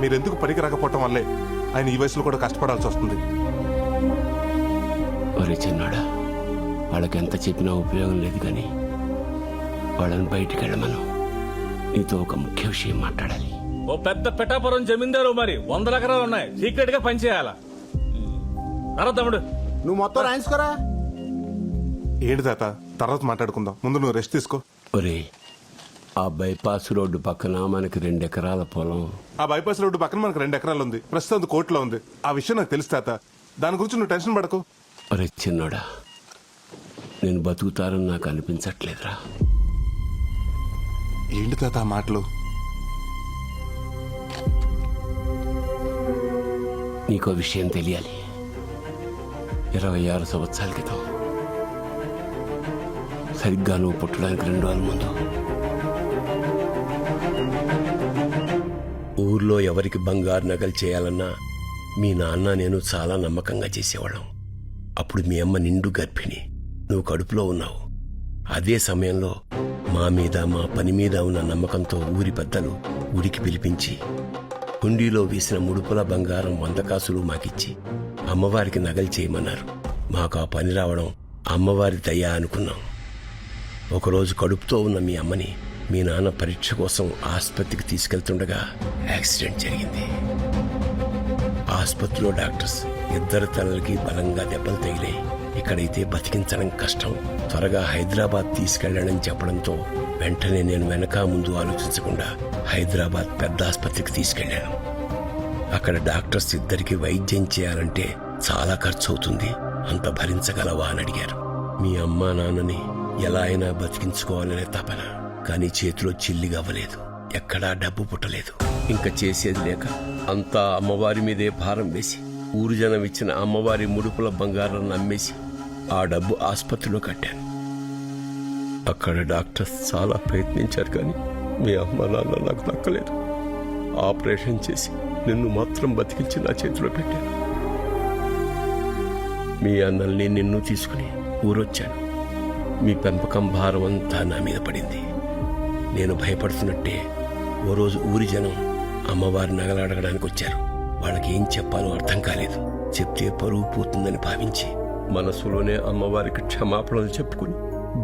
మీరెందుకు పనికి రాకపోవటం వల్లే ఆయన ఈ వయసులో కూడా కష్టపడాల్సి వస్తుంది. ఒరే చిన్నాడా వాళ్ళకి ఎంత చెప్పినా ఉపయోగం లేదు కానీ వాళ్ళని బయటికి వెళ్ళమను. నీతో ఒక ముఖ్య విషయం మాట్లాడాలి. ఓ పెద్ద పిఠాపురం జమీందారు మరి. వందల ఎకరాలు ఉన్నాయి. సీక్రెట్గా పనిచేయాలా? అరా తమ్ముడు. నువ్వు మొత్తం రాయించుకోరా. ఏంటి తాత తర్వాత మాట్లాడుకుందాం. ముందు నువ్వు రెస్ట్ తీసుకో. ఒరే ఆ బైపాస్ రోడ్డు పక్కన మనకి రెండు ఎకరాల పొలం. ఆ బైపాస్ రోడ్డు పక్కన మనకు రెండు ఎకరాలు ఉంది. ప్రస్తుతం అది కోర్టులో ఉంది. ఆ విషయం నాకు తెలుసు తాత. దాని గురించి నువ్వు టెన్షన్ పడకు. ఒరే చిన్నోడా నేను బతుకుతారని నాకు అనిపించట్లేదురా. ఏంటి తాత ఆ మాటలు? నీకో విషయం తెలియాలి. ఇరవై ఆరు సంవత్సరాల క్రితం సరిగ్గా నువ్వు పుట్టడానికి రెండు రోజుల ముందు ఊర్లో ఎవరికి బంగారు నగలు చేయాలన్నా మీ నాన్న నేను చాలా నమ్మకంగా చేసేవాళ్ళం. అప్పుడు మీ అమ్మ నిండు గర్భిణి. నువ్వు కడుపులో ఉన్నావు. అదే సమయంలో మా మీద మా పని మీద ఉన్న నమ్మకంతో ఊరి పెద్దలు ఉడికి పిలిపించి హుండీలో వేసిన ముడుపుల బంగారం వంద కాసులు మాకిచ్చి అమ్మవారికి నగలు చేయమన్నారు. మాకు ఆ పని రావడం అమ్మవారి దయ అనుకున్నాం. ఒకరోజు కడుపుతో ఉన్న మీ అమ్మని మీ నాన్న పరీక్ష కోసం ఆసుపత్రికి తీసుకెళ్తుండగా యాక్సిడెంట్ జరిగింది. ఆసుపత్రిలో డాక్టర్స్ ఇద్దరు తలలకి బలంగా దెబ్బలు తగిలాయి. ఇక్కడైతే బతికించడం కష్టం. త్వరగా హైదరాబాద్ తీసుకెళ్ళడని చెప్పడంతో వెంటనే నేను వెనక ముందు ఆలోచించకుండా హైదరాబాద్ పెద్ద ఆసుపత్రికి తీసుకెళ్ళాను. అక్కడ డాక్టర్స్ ఇద్దరికి వైద్యం చేయాలంటే చాలా ఖర్చు అవుతుంది అంత భరించగలవా అని అడిగారు. మీ అమ్మా నాన్నని ఎలా అయినా బతికించుకోవాలనే తపన. కానీ చేతిలో చిల్లిగా అవ్వలేదు. ఎక్కడా డబ్బు పుట్టలేదు. ఇంకా చేసేది లేక అంతా అమ్మవారి మీదే భారం వేసి ఊరు జనం ఇచ్చిన అమ్మవారి ముడుపుల బంగారాన్ని అమ్మేసి ఆ డబ్బు ఆసుపత్రిలో కట్టాను. అక్కడ డాక్టర్స్ చాలా ప్రయత్నించారు కానీ మీ అమ్మ నాన్న నాకు దక్కలేదు ఆపరేషన్ చేసి నిన్ను మాత్రం బతికించి నా చేతిలో పెట్టాను. మీ అన్నల్ని నిన్ను తీసుకుని ఊరొచ్చాను. మీ పెంపకం భారం అంతా నా మీద పడింది. నేను భయపడుతున్నట్టే ఓ రోజు ఊరి జనం అమ్మవారి నగలు అడగడానికి వచ్చారు. వాళ్ళకి ఏం చెప్పాలో అర్థం కాలేదు. చెప్తే పరువు పోతుందని భావించి మనసులోనే అమ్మవారికి క్షమాపణలు చెప్పుకుని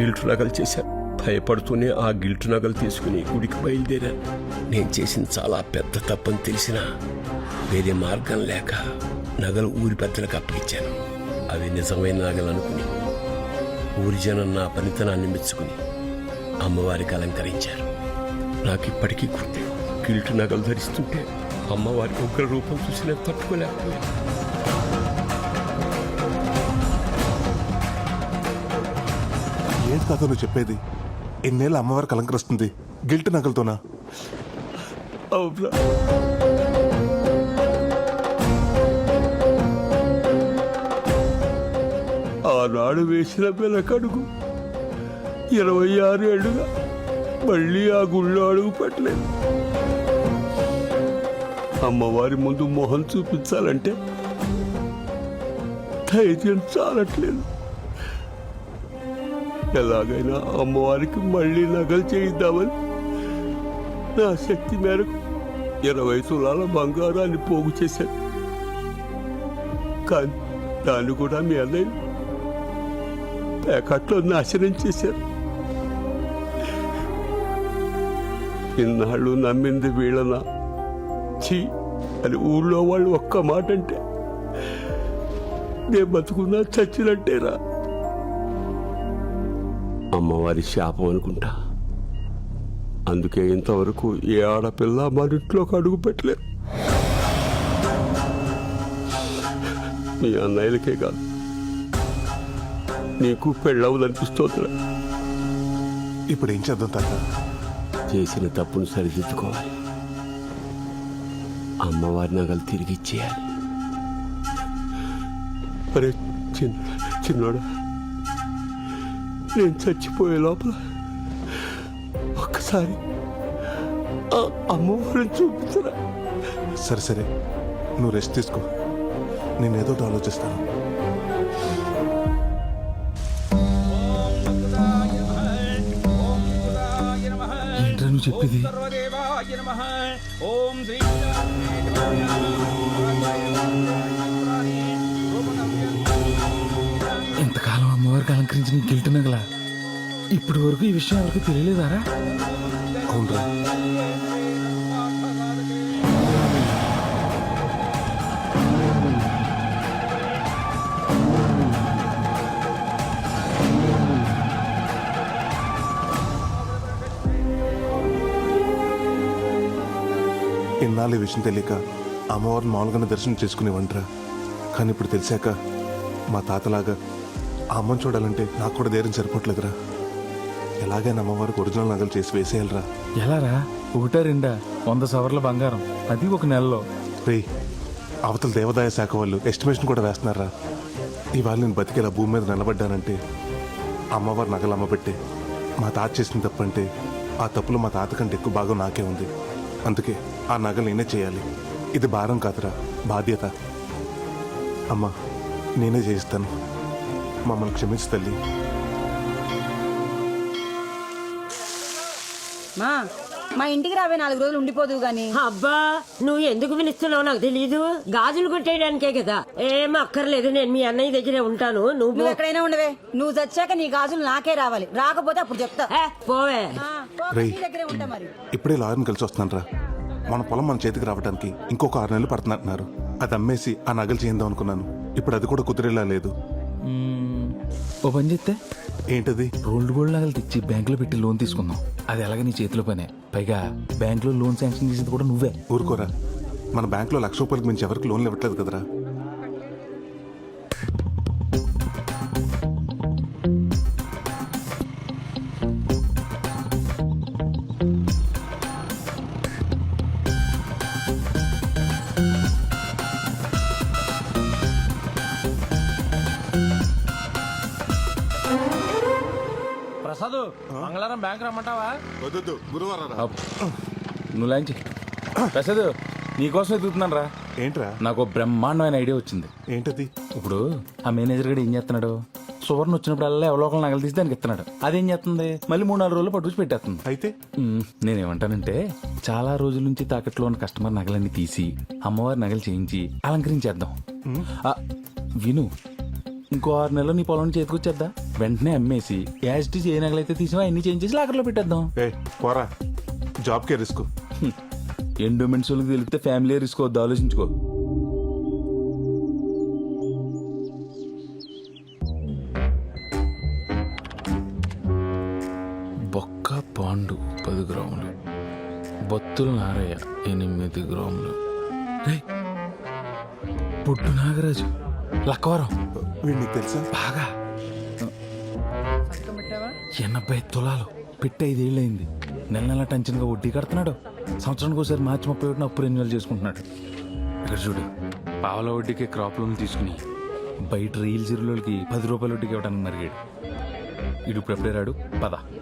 గిల్టు నగలు చేశాను భయపడుతూనే ఆ గిల్టు నగలు తీసుకుని గుడికి బయలుదేరారు. నేను చేసిన చాలా పెద్ద తప్పని తెలిసినా వేరే మార్గం లేక నగలు ఊరి పెద్దలకు అప్పగించాను. అవి నిజమైన నగలు అనుకుని ఊరి జనం నా పనితనాన్ని మెచ్చుకుని అమ్మవారికి అలంకరించారు. నాకు ఇప్పటికీ గుర్తు కిల్టు నగలు ధరిస్తుంటే అమ్మవారి ఉగ్ర రూపం చూసి నేను తట్టుకోలేకపోయాను. ఏంటి తాత నువ్వు చెప్పేది? ఎన్నేళ్ళ అమ్మవారికి అలంకరిస్తుంది గిల్ట్ నగలతోనా? అవునా? ఆనాడు వేసిన వెనకడుగు ఇరవై ఆరు ఏళ్ళుగా మళ్ళీ ఆ గుళ్ళో అడుగు పెట్టలేదు. అమ్మవారి ముందు మొహం చూపించాలంటే ధైర్యం చాలట్లేదు. ఎలాగైనా అమ్మవారికి మళ్ళీ నగలు చేయిద్దామని నా శక్తి మేరకు ఇరవై తులాల బంగారాన్ని పోగు చేశాను. కానీ దాన్ని కూడా మీ అన్నయ్య ప్యాకెట్లో నాశనం చేశారు. ఇన్నాళ్ళు నమ్మింది వీళ్ళనా? ఛీ అని ఊళ్ళో వాళ్ళు ఒక్క మాట అంటే నేను బతుకున్నా చచ్చినట్టేరా. అమ్మవారి శాపం అనుకుంటా. అందుకే ఇంతవరకు ఏ ఆడపిల్ల మన ఇంట్లోకి అడుగు పెట్టలేదు. మీ అన్నయ్యలకే కాదు నీకు పెళ్ళవుదనిపిస్తోందిరా. ఇప్పుడు ఏం చేద్దాం తాత? చేసిన తప్పును సరిదిద్దుకోవాలి. అమ్మవారి నగలు తిరిగి ఇచ్చేయాలి. అరే చిన్న చిన్నోడా నేను చచ్చిపోయే లోపల ఒక్కసారి అమ్మవారిని చూపించరా? సరే సరే. నువ్వు రెస్ట్ తీసుకో. నేను ఏదో ఒకటి ఆలోచిస్తాను. నువ్వు చెప్పేది. ఇంతకాలం అమ్మవారికి అలంకరించిన గిల్ట్ నగల. ఇప్పటి వరకు ఈ విషయం ఎవరికి తెలియలేదారా అవునరా ఇన్నాళ్ళు ఈ విషయం తెలియక అమ్మవారిని మామూలుగానే దర్శనం చేసుకునేవంటరా. కానీ ఇప్పుడు తెలిసాక మా తాతలాగా ఆ అమ్మని చూడాలంటే నాకు కూడా ధైర్యం సరిపోవట్లేదురా. ఎలాగైనా అమ్మవారికి ఒరిజినల్ నగలు చేసి వేసేయాలిరా. ఎలారా? ఒకటా రెండా? వంద సవర్ల బంగారం. అది ఒక నెలలో. రే అవతల దేవాదాయ శాఖ వాళ్ళు ఎస్టిమేషన్ కూడా వేస్తున్నారా? ఇవాళ నేను బతికేలా భూమి మీద నిలబడ్డానంటే అమ్మవారు నగలు అమ్మబెట్టే మా తాత చేసిన తప్పంటే ఆ తప్పులో మా తాత కంటే ఎక్కువ భాగం నాకే ఉంది. అందుకే ఆ నగలు నేనే చేయాలి. ఇది భారం కాదురా బాధ్యత. అమ్మా నేనే చేయిస్తాను. మమ్మల్ని క్షమించు తల్లి. మా మా ఇంటికి రావే నాలుగు రోజులు ఉండిపోదు గాని. అబ్బా నువ్వు ఎందుకు పిలుస్తున్నావు నాకు తెలీదు. గాజులు కొట్టేయడానికే కదా. ఏం అక్కర్లేదు నేను మీ అన్నయ్య దగ్గరే ఉంటాను. నువ్వు. ఎక్కడైనా ఉండవే. నువ్వు చచ్చాక నీ గాజులు నాకే రావాలి. రాకపోతే అప్పుడు చెప్తా. పోవే. రేయ్. ఇప్పుడే లాయర్ని కలిసి వస్తున్నాను రా మన పొలం మన చేతికి రావడానికి ఇంకొక ఆరు నెలలు పడుతున్నట్టున్నారు అది అమ్మేసి ఆ నగలు చేద్దాం అనుకున్నాను. ఇప్పుడు అది కూడా కుదిరేలా లేదు. ఓ పని చెప్తే? ఏంటది? రోల్డ్ గోల్డ్ నగలు తెచ్చి బ్యాంకులో పెట్టి లోన్ తీసుకుందాం. అది ఎలాగ నీ చేతిలో పనే. పైగా బ్యాంకులో లోన్ శాంక్షన్ చేసింది కూడా నువ్వే. ఊరుకోరా. మన బ్యాంకులో లక్ష రూపాయలకు మించి ఎవరికి లోన్లు ఇవ్వట్లేదు కదరా. ప్రసాద్ మంగళవారం బ్యాంక్ రమ్మంటావా? వద్దు గురువారం. నువ్వు లాంచి ప్రసాద్ నీకోసం ఎదుగుతున్నాను రా ఏంట్రా? నాకు ఓ బ్రహ్మాండమైన ఐడియా వచ్చింది. ఏంటది? ఇప్పుడు ఆ మేనేజర్ గడు ఏం చేస్తున్నాడు? సువర్ణ వచ్చినప్పుడల్లా ఎవరో ఒకరు నగలు తీసి దానికి ఇస్తున్నాడు. అదేం చేస్తుంది? మళ్ళీ మూడు నాలుగు రోజులు పట్టుకుని పెట్టేస్తుంది. అయితే? మ్మ్. నేనేమంటానంటే చాలా రోజుల నుంచి తాకట్లో ఉన్న కస్టమర్ నగలన్నీ తీసి అమ్మవారి నగలు చేయించి అలంకరించేద్దాం. ఆ, విను ఇంకో ఆరు నెలలు నీ పొలం చేతికొచ్చేద్దా? వెంటనే అమ్మేసి యాజిటీ ఏ నగలైతే తీసినా అన్ని చేంజ్ చేసి లాకర్లో పెట్టేద్దాం. ఏ పోరా. జాబ్కే రిస్క్? ఎండోమెంట్స్ వాళ్ళకి తెలిపితే ఫ్యామిలీ రిస్క్ వద్దు ఆలోచించుకో. బొక్క పాండు పది గ్రాములు బొత్తుల నారయ్య ఎనిమిది గ్రాములు. పుట్టు నాగరాజు. లక్కవరం వీడు నీకు తెలుసా? బాగా. ఎనభై తులాలు. పెట్టి ఐదేళ్ళయింది. నెల నెల టెన్షన్గా వడ్డీ కడుతున్నాడు. సంవత్సరానికి ఒకసారి మార్చి ముప్పై ఒకటిన అప్పు రెన్యువల్ చేసుకుంటున్నాడు. ఇక్కడ చూడు పావల వడ్డీకి క్రాప్ లోన్ తీసుకుని బయట రీల్ జీరోలకి పది రూపాయల వడ్డీకి ఇవ్వడానికి మరిగాడు. ఇడు ఇప్పుడు ఎప్పుడే రాడు? పద.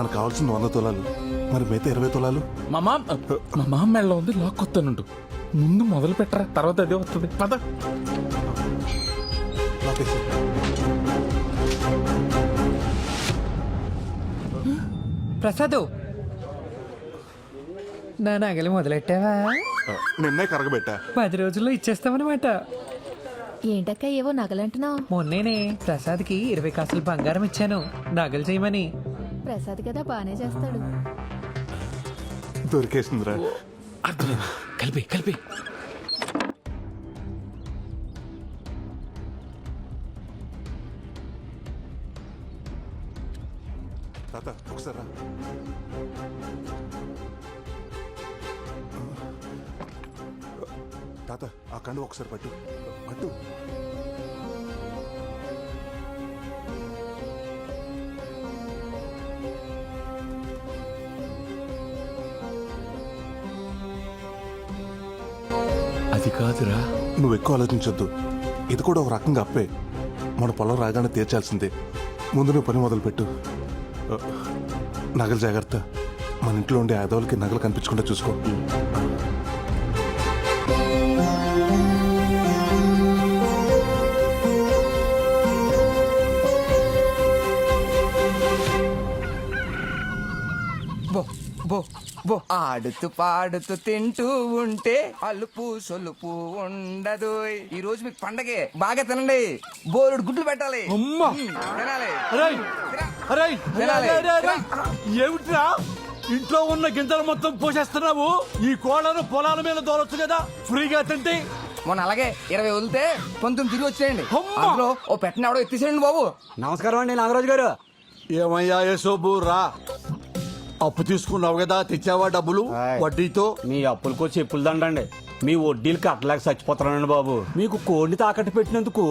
మనకు కావాల్సిన వంద తులాలు. మరి మిగతా ఇరవై తులాలు? మా మామ మా మామ మెళ్ళ ఉంది లాక్కొత్తానుండు ముందు మొదలు పెట్టరా తర్వాత అదే వస్తుంది. పద. ప్రసాదు. నా నగలు మొదలెట్టావా? నిన్నే కరగబెట్టా. పది రోజుల్లో ఇచ్చేస్తామన్నమాట. ఏంటక్క ఏవో నగలంటున్నావు? మొన్నేనే ప్రసాద్కి ఇరవై కాసులు బంగారం ఇచ్చాను. నగలు చేయమని. ప్రసాద్ కదా బానే చేస్తాడు. దొరికేసిందిరా. అర్థమైంది. కలిపి కలిపి. తాత ఒకసారి. తాత ఆ కండు ఒకసారి పట్టు. పట్టు. అది కాదురా. నువ్వు ఎక్కువ ఆలోచించొద్దు. ఇది కూడా ఒక రకంగా అప్పే. మన పొలం రాగానే తీర్చాల్సిందే. ముందు నువ్వు పని మొదలుపెట్టు. నగలు జాగ్రత్త. మన ఇంట్లో ఉండే ఆదవులకి నగలు కనిపించకుండా చూసుకో. బో బో. బో. ఆడుతూ పాడుతూ తింటూ ఉంటే అలుపు సొలుపు ఉండదు. ఈ రోజు మీకు పండగే. బాగా తినండి. బోరుడు గుడ్లు పెట్టాలి. తినాలి. తినాలి. ఏమిట్రా? ఇంట్లో ఉన్న గింజలు మొత్తం పోషేస్తున్నావు ఈ కోళ్ళను పొలాల మీద దోలొచ్చు కదా? ఫ్రీగా తింటే? మొన్న అలాగే ఇరవై వదిలితే పంతొమ్మిది తిరిగి వచ్చేయండి. అందులో ఓ పెట్టిన ఎవడో ఎత్తిసేయండి బాబు. నమస్కారం అండి నాగరాజు గారు. ఏమయ్యా యశోబు రా. అప్పు తీసుకున్నావు కదా తెచ్చావా డబ్బులు? ఆయ్. వడ్డీతో? మీ అప్పులకో చెప్పులు దండండి. మీ వడ్డీలు కట్టలేక చచ్చిపోతున్నానండి బాబు. మీకు కోడిని తాకట్టు పెట్టినందుకు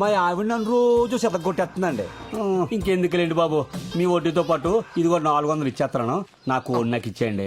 మా ఆవిడ నన్ను రోజు కొట్టేస్తుందండి ఇంకెందుకులేండి బాబు మీ వడ్డీతో పాటు ఇదిగో నాలుగు వందలు ఇచ్చేస్తున్నాను నా కోడి నాకు ఇచ్చేయండి.